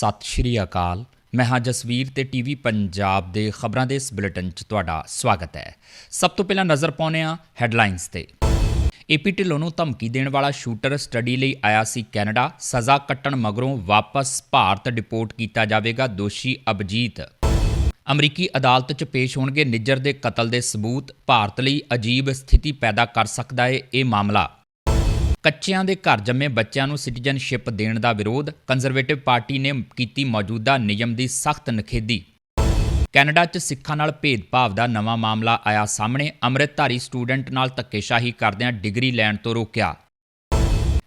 ਸਤਿ ਸ਼੍ਰੀ ਅਕਾਲ। ਮੈਂ ਹਾਂ ਜਸਵੀਰ ਤੇ ਟੀਵੀ ਪੰਜਾਬ ਦੇ ਖਬਰਾਂ ਦੇ ਇਸ ਬੁਲੇਟਿਨ 'ਚ ਤੁਹਾਡਾ ਸਵਾਗਤ ਹੈ। ਸਭ ਤੋਂ ਪਹਿਲਾਂ ਨਜ਼ਰ ਪਾਉਂਦੇ ਹਾਂ ਹੈਡਲਾਈਨਸ ਤੇ। ਏਪੀ ਢਿੱਲੋਂ ਨੂੰ ਧਮਕੀ ਦੇਣ ਵਾਲਾ ਸ਼ੂਟਰ ਸਟੱਡੀ ਲਈ ਆਇਆ ਸੀ ਕੈਨੇਡਾ। ਸਜ਼ਾ ਕੱਟਣ ਮਗਰੋਂ ਵਾਪਸ ਭਾਰਤ ਡਿਪੋਰਟ ਕੀਤਾ ਜਾਵੇਗਾ ਦੋਸ਼ੀ ਅਭਜੀਤ। ਅਮਰੀਕੀ ਅਦਾਲਤ 'ਚ ਪੇਸ਼ ਹੋਣਗੇ ਨਿੱਜਰ ਦੇ ਕਤਲ ਦੇ ਸਬੂਤ। ਭਾਰਤ ਲਈ ਅਜੀਬ ਸਥਿਤੀ ਪੈਦਾ ਕਰ ਸਕਦਾ ਹੈ ਇਹ ਮਾਮਲਾ। ਕੱਚਿਆਂ ਦੇ ਘਰ ਜੰਮੇ ਬੱਚਿਆਂ ਨੂੰ ਸਿਟੀਜ਼ਨਸ਼ਿਪ ਦੇਣ ਦਾ ਵਿਰੋਧ, ਕੰਜ਼ਰਵੇਟਿਵ ਪਾਰਟੀ ਨੇ ਕੀਤੀ ਮੌਜੂਦਾ ਨਿਯਮ ਦੀ ਸਖਤ ਨਖੇਦੀ ਕੈਨੇਡਾ 'ਚ ਸਿੱਖਾਂ ਨਾਲ ਭੇਦਭਾਵ ਦਾ ਨਵਾਂ ਮਾਮਲਾ ਆਇਆ ਸਾਹਮਣੇ, ਅੰਮ੍ਰਿਤਧਾਰੀ ਸਟੂਡੈਂਟ ਨਾਲ ਧੱਕੇਸ਼ਾਹੀ ਕਰਦਿਆਂ ਡਿਗਰੀ ਲੈਣ ਤੋਂ ਰੋਕਿਆ।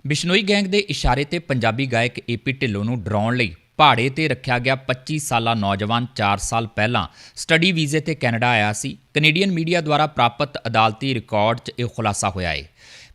ਬਿਸ਼ਨੋਈ ਗੈਂਗ ਦੇ ਇਸ਼ਾਰੇ ਤੇ ਪੰਜਾਬੀ ਗਾਇਕ ਏਪੀ ਢਿੱਲੋਂ ਨੂੰ ਡਰਾਉਣ ਲਈ ਪਹਾੜੇ ਤੇ ਰੱਖਿਆ ਗਿਆ 25 ਸਾਲਾ ਨੌਜਵਾਨ 4 ਸਾਲ ਪਹਿਲਾਂ। ਸਟੱਡੀ ਵੀਜ਼ੇ ਤੇ ਕੈਨੇਡਾ ਆਇਆ ਸੀ। ਕੈਨੇਡੀਅਨ ਮੀਡੀਆ ਦੁਆਰਾ ਪ੍ਰਾਪਤ ਅਦਾਲਤੀ ਰਿਕਾਰਡ 'ਚ ਇਹ ਖੁਲਾਸਾ ਹੋਇਆ ਹੈ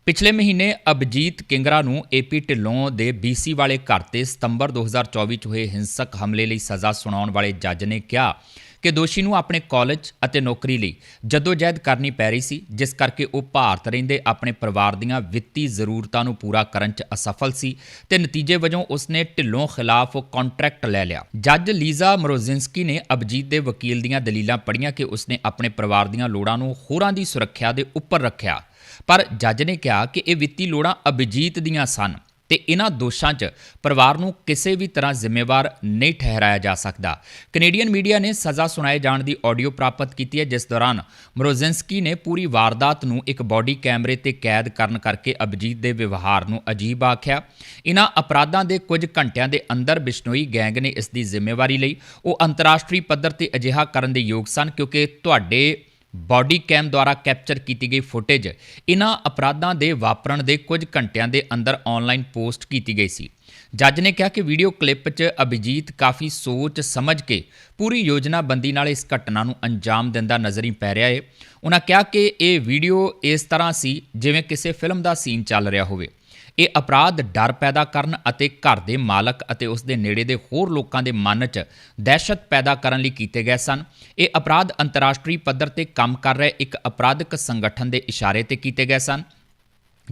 ਪਿਛਲੇ ਮਹੀਨੇ ਅਭਜੀਤ ਕਿੰਗਰਾ ਨੂੰ ਏਪੀ ਢਿੱਲੋਂ ਦੇ ਬੀਸੀ ਵਾਲੇ ਘਰ ਤੇ ਸਤੰਬਰ 2024 ਚ ਹੋਏ ਹਿੰਸਕ ਹਮਲੇ ਲਈ ਸਜ਼ਾ ਸੁਣਾਉਣ ਵਾਲੇ ਜੱਜ ਨੇ ਕਿਹਾ ਕਿ ਦੋਸ਼ੀ ਨੂੰ ਆਪਣੇ ਕਾਲਜ ਅਤੇ ਨੌਕਰੀ ਲਈ ਜਦੋਜਹਿਦ ਕਰਨੀ ਪੈ ਰਹੀ ਸੀ, ਜਿਸ ਕਰਕੇ ਉਹ ਭਾਰਤ ਰਹਿੰਦੇ ਆਪਣੇ ਪਰਿਵਾਰ ਦੀਆਂ ਵਿੱਤੀ ਜ਼ਰੂਰਤਾਂ ਨੂੰ ਪੂਰਾ ਕਰਨ 'ਚ ਅਸਫਲ ਸੀ ਤੇ ਨਤੀਜੇ ਵਜੋਂ ਉਸਨੇ ਢਿੱਲੋਂ ਖਿਲਾਫ ਕੰਟਰੈਕਟ ਲੈ ਲਿਆ। ਜੱਜ ਲੀਜ਼ਾ ਮਰੋਜ਼ਿੰਸਕੀ ਨੇ ਅਭਜੀਤ ਦੇ ਵਕੀਲ ਦੀਆਂ ਦਲੀਲਾਂ ਪੜ੍ਹੀਆਂ ਕਿ ਉਸਨੇ ਆਪਣੇ ਪਰਿਵਾਰ ਦੀਆਂ ਲੋੜਾਂ ਨੂੰ ਹੋਰਾਂ ਦੀ ਸੁਰੱਖਿਆ ਦੇ ਉੱਪਰ ਰੱਖਿਆ। ਪਰ ਜੱਜ ਨੇ ਕਿਹਾ ਕਿ ਇਹ ਵਿੱਤੀ ਲੋੜਾਂ ਅਭਿਜੀਤ ਦੀਆਂ ਸਨ ਤੇ ਇਹਨਾਂ ਦੋਸ਼ਾਂ 'ਚ ਪਰਿਵਾਰ ਨੂੰ ਕਿਸੇ ਵੀ ਤਰ੍ਹਾਂ ਜ਼ਿੰਮੇਵਾਰ ਨਹੀਂ ਠਹਿਰਾਇਆ ਜਾ ਸਕਦਾ। ਕੈਨੇਡੀਅਨ ਮੀਡੀਆ ਨੇ ਸਜ਼ਾ ਸੁਣਾਏ ਜਾਣ ਦੀ ਆਡੀਓ ਪ੍ਰਾਪਤ ਕੀਤੀ ਹੈ, ਜਿਸ ਦੌਰਾਨ ਮਰੋਜ਼ਿੰਸਕੀ ਨੇ ਪੂਰੀ ਵਾਰਦਾਤ ਨੂੰ ਇੱਕ ਬਾਡੀ ਕੈਮਰੇ ਤੇ ਕੈਦ ਕਰਨ ਕਰਕੇ ਅਭਿਜੀਤ ਦੇ ਵਿਵਹਾਰ ਨੂੰ ਅਜੀਬ ਆਖਿਆ। ਇਹਨਾਂ ਅਪਰਾਧਾਂ ਦੇ ਕੁਝ ਘੰਟਿਆਂ ਦੇ ਅੰਦਰ ਬਿਸ਼ਨੋਈ ਗੈਂਗ ਨੇ ਇਸ ਦੀ ਜ਼ਿੰਮੇਵਾਰੀ ਲਈ ਉਹ ਅੰਤਰਰਾਸ਼ਟਰੀ ਪੱਧਰ ਤੇ ਅਜਿਹਾ ਕਰਨ ਦੇ ਯੋਗ ਸਨ, ਕਿਉਂਕਿ ਤੁਹਾਡੇ ਬਾਡੀ ਕੈਮ ਦੁਆਰਾ ਕੈਪਚਰ ਕੀਤੀ ਗਈ ਫੁਟੇਜ ਇਹਨਾਂ ਅਪਰਾਧਾਂ ਦੇ ਵਾਪਰਨ ਦੇ ਕੁਝ ਘੰਟਿਆਂ ਦੇ ਅੰਦਰ ਆਨਲਾਈਨ ਪੋਸਟ ਕੀਤੀ ਗਈ ਸੀ। ਜੱਜ ਨੇ ਕਿਹਾ ਕਿ ਵੀਡੀਓ ਕਲਿੱਪ 'ਚ ਅਭਿਜੀਤ ਕਾਫੀ ਸੋਚ ਸਮਝ ਕੇ ਪੂਰੀ ਯੋਜਨਾਬੰਦੀ ਨਾਲ ਇਸ ਘਟਨਾ ਨੂੰ ਅੰਜਾਮ ਦਿੰਦਾ ਨਜ਼ਰੀ ਪੈ ਰਿਹਾ ਹੈ ਉਹਨਾਂ ਕਿਹਾ ਕਿ ਇਹ ਵੀਡੀਓ ਇਸ ਤਰ੍ਹਾਂ ਸੀ ਜਿਵੇਂ ਕਿਸੇ ਫਿਲਮ ਦਾ ਸੀਨ ਚੱਲ ਰਿਹਾ ਹੋਵੇ। ਇਹ ਅਪਰਾਧ ਡਰ ਪੈਦਾ ਕਰਨ ਅਤੇ ਘਰ ਦੇ ਮਾਲਕ ਅਤੇ ਉਸ ਦੇ ਨੇੜੇ ਦੇ ਹੋਰ ਲੋਕਾਂ ਦੇ ਮਨ 'ਚ ਦਹਿਸ਼ਤ ਪੈਦਾ ਕਰਨ ਲਈ ਕੀਤੇ ਗਏ ਸਨ। ਇਹ ਅਪਰਾਧ ਅੰਤਰਰਾਸ਼ਟਰੀ ਪੱਧਰ ਤੇ ਕੰਮ ਕਰ ਰਹੇ ਇੱਕ ਅਪਰਾਧਿਕ ਸੰਗਠਨ ਦੇ ਇਸ਼ਾਰੇ ਤੇ ਕੀਤੇ ਗਏ ਸਨ।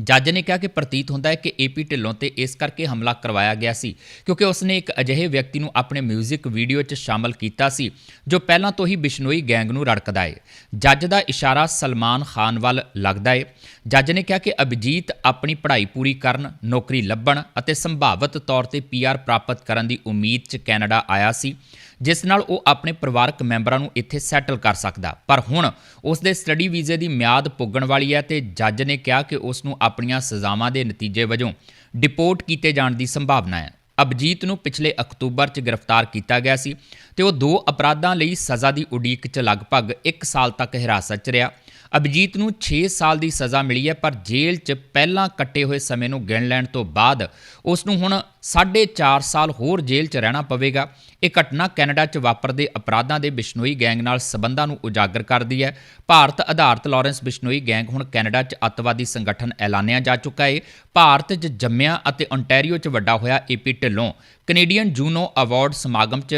ਜੱਜ ਨੇ ਕਿਹਾ ਕਿ ਪ੍ਰਤੀਤ ਹੁੰਦਾ ਹੈ ਕਿ ਏਪੀ ਢਿੱਲੋਂ ਤੇ ਇਸ ਕਰਕੇ ਹਮਲਾ ਕਰਵਾਇਆ ਗਿਆ ਸੀ, ਕਿਉਂਕਿ ਉਸਨੇ ਇੱਕ ਅਜਿਹੇ ਵਿਅਕਤੀ ਨੂੰ ਆਪਣੇ 뮤직 ਵੀਡੀਓ 'ਚ ਸ਼ਾਮਲ ਕੀਤਾ ਸੀ, ਜੋ ਪਹਿਲਾਂ ਤੋਂ ਹੀ ਬਿਸ਼ਨੋਈ ਗੈਂਗ ਨੂੰ ਰੜਕਦਾ ਹੈ। ਜੱਜ ਦਾ ਇਸ਼ਾਰਾ ਸਲਮਾਨ ਖਾਨ ਵੱਲ ਲੱਗਦਾ ਹੈ। ਜੱਜ ਨੇ ਕਿਹਾ ਕਿ ਅਭਿਜੀਤ ਆਪਣੀ ਪੜ੍ਹਾਈ ਪੂਰੀ ਕਰਨ, ਨੌਕਰੀ ਲੱਭਣ ਅਤੇ ਸੰਭਾਵਤ ਤੌਰ ਤੇ ਪੀਆਰ ਪ੍ਰਾਪਤ ਕਰਨ ਦੀ ਉਮੀਦ 'ਚ ਕੈਨੇਡਾ ਆਇਆ ਸੀ। ਜਿਸ ਨਾਲ ਉਹ ਆਪਣੇ ਪਰਿਵਾਰਕ ਮੈਂਬਰਾਂ ਨੂੰ ਇੱਥੇ ਸੈਟਲ ਕਰ ਸਕਦਾ। ਪਰ ਹੁਣ ਉਸ ਦੇ ਸਟੱਡੀ ਵੀਜ਼ੇ ਦੀ ਮਿਆਦ ਪੁੱਗਣ ਵਾਲੀ ਹੈ ਤੇ ਜੱਜ ਨੇ ਕਿਹਾ ਕਿ ਉਸ ਨੂੰ ਆਪਣੀਆਂ ਸਜ਼ਾਵਾਂ ਦੇ ਨਤੀਜੇ ਵਜੋਂ ਡਿਪੋਰਟ ਕੀਤੇ ਜਾਣ ਦੀ ਸੰਭਾਵਨਾ ਹੈ। ਅਭਜੀਤ ਨੂੰ ਪਿਛਲੇ ਅਕਤੂਬਰ 'ਚ ਗ੍ਰਿਫਤਾਰ ਕੀਤਾ ਗਿਆ ਸੀ ਤੇ ਉਹ ਦੋ ਅਪਰਾਧਾਂ ਲਈ ਸਜ਼ਾ ਦੀ ਉਡੀਕ 'ਚ ਲਗਭਗ 1 ਸਾਲ ਤੱਕ ਹਿਰਾਸਤ 'ਚ ਰਿਹਾ। ਅਭਜੀਤ ਨੂੰ 6 ਸਾਲ ਦੀ ਸਜ਼ਾ ਮਿਲੀ ਹੈ, ਪਰ ਜੇਲ੍ਹ 'ਚ ਪਹਿਲਾਂ ਕੱਟੇ ਹੋਏ ਸਮੇਂ ਨੂੰ ਗਿਣ ਲੈਣ ਤੋਂ ਬਾਅਦ ਉਸ ਨੂੰ ਹੁਣ 4.5 ਸਾਲ ਹੋਰ ਜੇਲ੍ਹ 'ਚ ਰਹਿਣਾ ਪਵੇਗਾ। ਇਹ ਘਟਨਾ ਕੈਨੇਡਾ 'ਚ ਵਾਪਰਦੇ ਅਪਰਾਧਾਂ ਦੇ ਬਿਸ਼ਨੋਈ ਗੈਂਗ ਨਾਲ ਸਬੰਧਾਂ ਨੂੰ ਉਜਾਗਰ ਕਰਦੀ ਹੈ। ਭਾਰਤ ਆਧਾਰਿਤ ਲਾਰੈਂਸ ਬਿਸ਼ਨੋਈ ਗੈਂਗ ਹੁਣ ਕੈਨੇਡਾ 'ਚ ਅੱਤਵਾਦੀ ਸੰਗਠਨ ਐਲਾਨਿਆ ਜਾ ਚੁੱਕਾ ਹੈ। ਭਾਰਤ 'ਚ ਜੰਮਿਆ ਅਤੇ ontario 'ਚ ਵੱਡਾ ਹੋਇਆ AP Dhillon. Canadian Juno award ਸਮਾਗਮ 'ਚ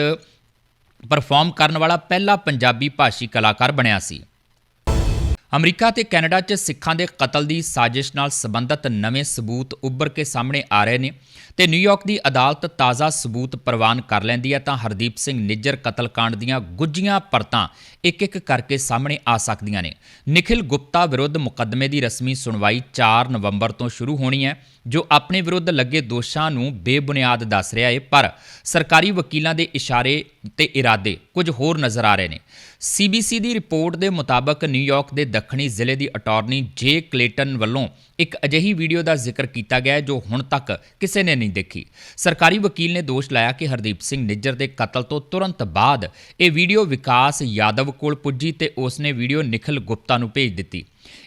ਪਰਫਾਰਮ ਕਰਨ ਵਾਲਾ ਪਹਿਲਾ ਪੰਜਾਬੀ ਭਾਸ਼ੀ ਕਲਾਕਾਰ ਬਣਿਆ ਸੀ। ਅਮਰੀਕਾ ਤੇ ਕੈਨੇਡਾ 'ਚ ਸਿੱਖਾਂ ਦੇ ਕਤਲ ਦੀ ਸਾਜ਼ਿਸ਼ ਨਾਲ ਸੰਬੰਧਿਤ ਨਵੇਂ ਸਬੂਤ ਉੱਭਰ ਕੇ ਸਾਹਮਣੇ ਆ ਰਹੇ ਨੇ। ਤੇ ਨਿਊਯਾਰਕ ਦੀ ਅਦਾਲਤ ਤਾਜ਼ਾ ਸਬੂਤ ਪ੍ਰਵਾਨ ਕਰ ਲੈਂਦੀ ਹੈ ਤਾਂ ਹਰਦੀਪ ਸਿੰਘ ਨਿੱਜਰ ਕਤਲकांड ਦੀਆਂ ਗੁੱਝੀਆਂ ਪਰਤਾਂ ਇੱਕ ਇੱਕ ਕਰਕੇ ਸਾਹਮਣੇ ਆ ਸਕਦੀਆਂ ਨੇ। ਨikhil ਗੁਪਤਾ ਵਿਰੁੱਧ ਮੁਕੱਦਮੇ ਦੀ ਰਸਮੀ ਸੁਣਵਾਈ 4 ਨਵੰਬਰ ਤੋਂ ਸ਼ੁਰੂ ਹੋਣੀ ਹੈ, ਜੋ ਆਪਣੇ ਵਿਰੁੱਧ ਲੱਗੇ ਦੋਸ਼ਾਂ ਨੂੰ ਬੇਬੁਨਿਆਦ ਦੱਸ ਰਿਹਾ ਹੈ, ਪਰ ਸਰਕਾਰੀ ਵਕੀਲਾਂ ਦੇ ਇਸ਼ਾਰੇ ਤੇ ਇਰਾਦੇ ਕੁਝ ਹੋਰ ਨਜ਼ਰ ਆ ਰਹੇ ਨੇ। ਸੀਬੀਸੀ ਦੀ ਰਿਪੋਰਟ ਦੇ ਮੁਤਾਬਕ ਨਿਊਯਾਰਕ ਦੇ ਦੱਖਣੀ ਜ਼ਿਲ੍ਹੇ ਦੀ ਅਟਾਰਨੀ ਜੇ ਕਲੇਟਨ ਵੱਲੋਂ ਇੱਕ ਅਜਿਹੀ ਵੀਡੀਓ ਦਾ ਜ਼ਿਕਰ ਕੀਤਾ ਗਿਆ ਜੋ ਹੁਣ ਤੱਕ ਕਿਸੇ ਨੇ ਨਹੀਂ ਦੇਖੀ। ਸਰਕਾਰੀ ਵਕੀਲ ਨੇ ਦੋਸ਼ ਲਾਇਆ ਕਿ ਹਰਦੀਪ ਸਿੰਘ ਨਿੱਜਰ ਦੇ ਕਤਲ ਤੋਂ ਤੁਰੰਤ ਬਾਅਦ ਇਹ ਵੀਡੀਓ ਵਿਕਾਸ ਯਾਦਵ ਕੋਲ ਪੁੱਜੀ ਤੇ ਉਸ ਨੇ ਵੀਡੀਓ ਨikhil ਗੁਪਤਾ ਨੂੰ ਭੇਜ ਦਿੱਤੀ।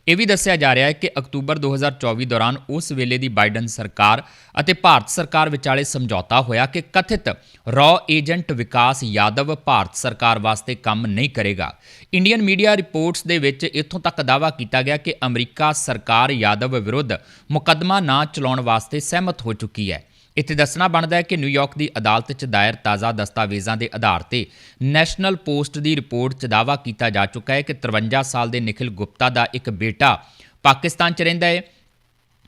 ਇਹ ਵੀ ਦੱਸਿਆ ਜਾ ਰਿਹਾ ਹੈ ਕਿ ਅਕਤੂਬਰ 2024 ਦੌਰਾਨ ਉਸ ਵੇਲੇ ਦੀ ਬਾਈਡਨ ਸਰਕਾਰ ਅਤੇ ਭਾਰਤ ਸਰਕਾਰ ਵਿਚਾਲੇ ਸਮਝੌਤਾ ਹੋਇਆ ਕਿ ਕਥਿਤ ਰॉ ਏਜੰਟ ਵਿਕਾਸ ਯਾਦਵ ਭਾਰਤ ਸਰਕਾਰ ਵਾਸਤੇ ਕੰਮ ਨਹੀਂ ਕਰੇਗਾ। ਇੰਡੀਅਨ ਮੀਡੀਆ ਰਿਪੋਰਟਸ ਦੇ ਵਿੱਚ ਇੱਥੋਂ ਤੱਕ ਦਾਅਵਾ ਕੀਤਾ ਗਿਆ ਕਿ ਅਮਰੀਕਾ ਸਰਕਾਰ ਯਾਦਵ ਵਿਰੁੱਧ ਮੁਕੱਦਮਾ ਨਾ ਚਲਾਉਣ ਵਾਸਤੇ ਸਹਿਮਤ ਹੋ ਚੁੱਕੀ ਹੈ। ਇੱਥੇ ਦੱਸਣਾ ਬਣਦਾ ਹੈ ਕਿ ਨਿਊਯਾਰਕ ਦੀ ਅਦਾਲਤ 'ਚ ਦਾਇਰ ਤਾਜ਼ਾ ਦਸਤਾਵੇਜ਼ਾਂ ਦੇ ਆਧਾਰ ਤੇ ਨੈਸ਼ਨਲ ਪੋਸਟ ਦੀ ਰਿਪੋਰਟ 'ਚ ਦਾਅਵਾ ਕੀਤਾ ਜਾ ਚੁੱਕਾ ਹੈ ਕਿ 53 ਸਾਲ ਦੇ ਨikhil ਗੁਪਤਾ ਦਾ ਇੱਕ ਬੇਟਾ ਪਾਕਿਸਤਾਨ 'ਚ ਰਹਿੰਦਾ ਹੈ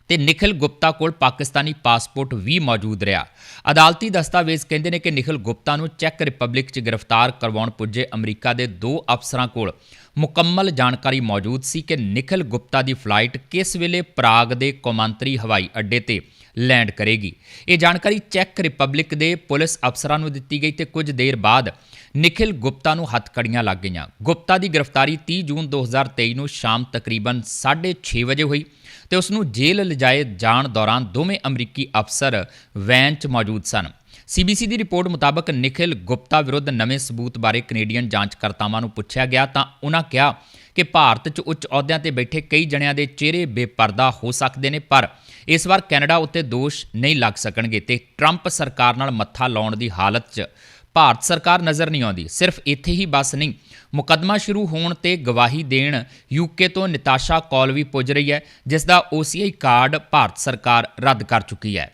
ਤੇ ਨikhil ਗੁਪਤਾ ਕੋਲ ਪਾਕਿਸਤਾਨੀ ਪਾਸਪੋਰਟ ਵੀ ਮੌਜੂਦ ਰਿਹਾ। ਅਦਾਲਤੀ ਦਸਤਾਵੇਜ਼ ਕਹਿੰਦੇ ਨੇ ਕਿ ਨikhil ਗੁਪਤਾ ਨੂੰ ਚੈੱਕ ਰਿਪਬਲਿਕ 'ਚ ਗ੍ਰਿਫਤਾਰ ਕਰਵਾਉਣ ਪੁੱਜੇ ਅਮਰੀਕਾ ਦੇ ਦੋ ਅਫਸਰਾਂ ਕੋਲ। ਮੁਕੰਮਲ ਜਾਣਕਾਰੀ ਮੌਜੂਦ ਸੀ ਕਿ ਨikhil ਗੁਪਤਾ ਦੀ ਫਲਾਈਟ ਕਿਸ ਵੇਲੇ ਪ੍ਰਾਗ ਦੇ ਕੌਮਾਂਤਰੀ ਹਵਾਈ ਅੱਡੇ ਤੇ ਲੈਂਡ ਕਰੇਗੀ। ਇਹ ਜਾਣਕਾਰੀ ਚੈੱਕ ਰਿਪਬਲਿਕ ਦੇ ਪੁਲਿਸ ਅਫਸਰਾਂ ਨੂੰ ਦਿੱਤੀ ਗਈ ਤੇ ਕੁਝ ਦੇਰ ਬਾਅਦ ਨikhil ਗੁਪਤਾ ਨੂੰ ਹੱਥਕੜੀਆਂ ਲੱਗ ਗਈਆਂ। ਗੁਪਤਾ ਦੀ ਗ੍ਰਿਫਤਾਰੀ 30 ਜੂਨ 2023 ਨੂੰ ਸ਼ਾਮ ਤਕਰੀਬਨ 6:30 ਵਜੇ ਹੋਈ ਤੇ ਉਸ ਨੂੰ ਜੇਲ੍ਹ ਲਿਜਾਏ ਜਾਣ ਦੌਰਾਨ ਦੋਵੇਂ ਅਮਰੀਕੀ ਅਫਸਰ ਵੈਨ 'ਚ ਮੌਜੂਦ ਸਨ। ਸੀਬੀਸੀ ਦੀ ਰਿਪੋਰਟ ਮੁਤਾਬਕ ਨikhil ਗੁਪਤਾ ਵਿਰੁੱਧ ਨਵੇਂ ਸਬੂਤ ਬਾਰੇ ਕੈਨੇਡੀਅਨ ਜਾਂਚਕਰਤਾਵਾਂ ਨੂੰ ਪੁੱਛਿਆ ਗਿਆ ਤਾਂ ਉਹਨਾਂ ਕਿਹਾ ਕਿ ਭਾਰਤ 'ਚ ਉੱਚ ਅਹੁਦਿਆਂ ਤੇ ਬੈਠੇ ਕਈ ਜਣਿਆਂ ਦੇ ਚਿਹਰੇ ਬੇਪਰਦਾ ਹੋ ਸਕਦੇ ਨੇ, ਪਰ ਇਸ ਵਾਰ ਕੈਨੇਡਾ ਉੱਤੇ ਦੋਸ਼ ਨਹੀਂ ਲੱਗ ਸਕਣਗੇ ਤੇ ਟਰੰਪ ਸਰਕਾਰ ਨਾਲ ਮੱਥਾ ਲਾਉਣ ਦੀ ਹਾਲਤ 'ਚ ਭਾਰਤ ਸਰਕਾਰ ਨਜ਼ਰ ਨਹੀਂ ਆਉਂਦੀ। ਸਿਰਫ ਇੱਥੇ ਹੀ ਬਸ ਨਹੀਂ, ਮੁਕੱਦਮਾ ਸ਼ੁਰੂ ਹੋਣ ਤੇ ਗਵਾਹੀ ਦੇਣ ਯੂਕੇ ਤੋਂ ਨਿਤਾਸ਼ਾ ਕੌਲ ਵੀ ਪੁੱਜ ਰਹੀ ਹੈ, ਜਿਸ ਦਾ OCI ਕਾਰਡ ਭਾਰਤ ਸਰਕਾਰ ਰੱਦ ਕਰ ਚੁੱਕੀ ਹੈ।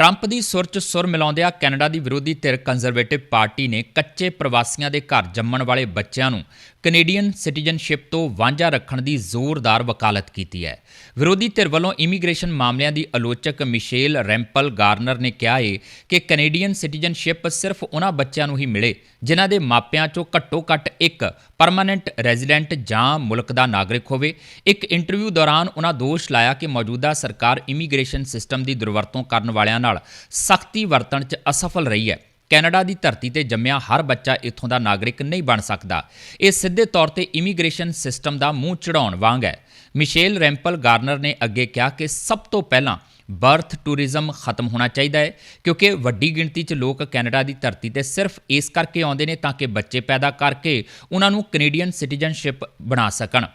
ਟਰੰਪ ਦੀ ਸੁਰ 'ਚ ਸੁਰ ਮਿਲਾਉਂਦਿਆਂ ਕੈਨੇਡਾ ਦੀ ਵਿਰੋਧੀ ਧਿਰ ਕੰਜ਼ਰਵੇਟਿਵ ਪਾਰਟੀ ਨੇ ਕੱਚੇ ਪ੍ਰਵਾਸੀਆਂ ਦੇ ਘਰ ਜੰਮਣ ਵਾਲੇ ਬੱਚਿਆਂ ਨੂੰ ਕੈਨੇਡੀਅਨ ਸਿਟੀਜ਼ਨਸ਼ਿਪ ਤੋਂ ਵਾਂਝਾ ਰੱਖਣ ਦੀ ਜ਼ੋਰਦਾਰ ਵਕਾਲਤ ਕੀਤੀ ਹੈ। ਵਿਰੋਧੀ ਧਿਰ ਵੱਲੋਂ ਇਮੀਗ੍ਰੇਸ਼ਨ ਮਾਮਲਿਆਂ ਦੀ ਆਲੋਚਕ ਮਿਸ਼ੇਲ ਰੈਂਪਲ ਗਾਰਨਰ ਨੇ ਕਿਹਾ ਹੈ ਕਿ ਕੈਨੇਡੀਅਨ ਸਿਟੀਜ਼ਨਸ਼ਿਪ ਸਿਰਫ ਉਹਨਾਂ ਬੱਚਿਆਂ ਨੂੰ ਹੀ ਮਿਲੇ, ਜਿਨ੍ਹਾਂ ਦੇ ਮਾਪਿਆਂ 'ਚੋਂ ਘੱਟੋ-ਘੱਟ ਇੱਕ ਪਰਮਾਨੈਂਟ ਰੈਜ਼ੀਡੈਂਟ ਜਾਂ ਮੁਲਕ ਦਾ ਨਾਗਰਿਕ ਹੋਵੇ। ਇੱਕ ਇੰਟਰਵਿਊ ਦੌਰਾਨ ਉਹਨਾਂ ਦੋਸ਼ ਲਾਇਆ ਕਿ ਮੌਜੂਦਾ ਸਰਕਾਰ ਇਮੀਗ੍ਰੇਸ਼ਨ ਸਿਸਟਮ ਦੀ ਦੁਰਵਰਤੋਂ ਕਰਨ ਵਾਲਿਆਂ ਨਾਲ ਸਖਤੀ ਵਰਤਣ 'ਚ ਅਸਫਲ ਰਹੀ ਹੈ। ਕੈਨੇਡਾ ਦੀ ਧਰਤੀ ਤੇ ਜੰਮਿਆ ਹਰ ਬੱਚਾ ਇੱਥੋਂ ਦਾ ਨਾਗਰਿਕ ਨਹੀਂ ਬਣ ਸਕਦਾ। ਇਹ ਸਿੱਧੇ ਤੌਰ ਤੇ ਇਮੀਗ੍ਰੇਸ਼ਨ ਸਿਸਟਮ ਦਾ ਮੂੰਹ ਚੜਾਉਣ ਵਾਂਗ ਹੈ। ਮਿਸ਼ੇਲ ਰੈਂਪਲ ਗਾਰਨਰ ਨੇ ਅੱਗੇ ਕਿਹਾ ਕਿ ਸਭ ਤੋਂ ਪਹਿਲਾਂ ਬਰਥ ਟੂਰਿਜ਼ਮ ਖਤਮ ਹੋਣਾ ਚਾਹੀਦਾ ਹੈ, ਕਿਉਂਕਿ ਵੱਡੀ ਗਿਣਤੀ 'ਚ ਲੋਕ ਕੈਨੇਡਾ ਦੀ ਧਰਤੀ ਤੇ ਸਿਰਫ ਇਸ ਕਰਕੇ ਆਉਂਦੇ ਨੇ ਤਾਂ ਕਿ ਬੱਚੇ ਪੈਦਾ ਕਰਕੇ ਉਹਨਾਂ ਨੂੰ ਕੈਨੇਡੀਅਨ ਸਿਟੀਜ਼ਨਸ਼ਿਪ ਬਣਾ ਸਕਣ।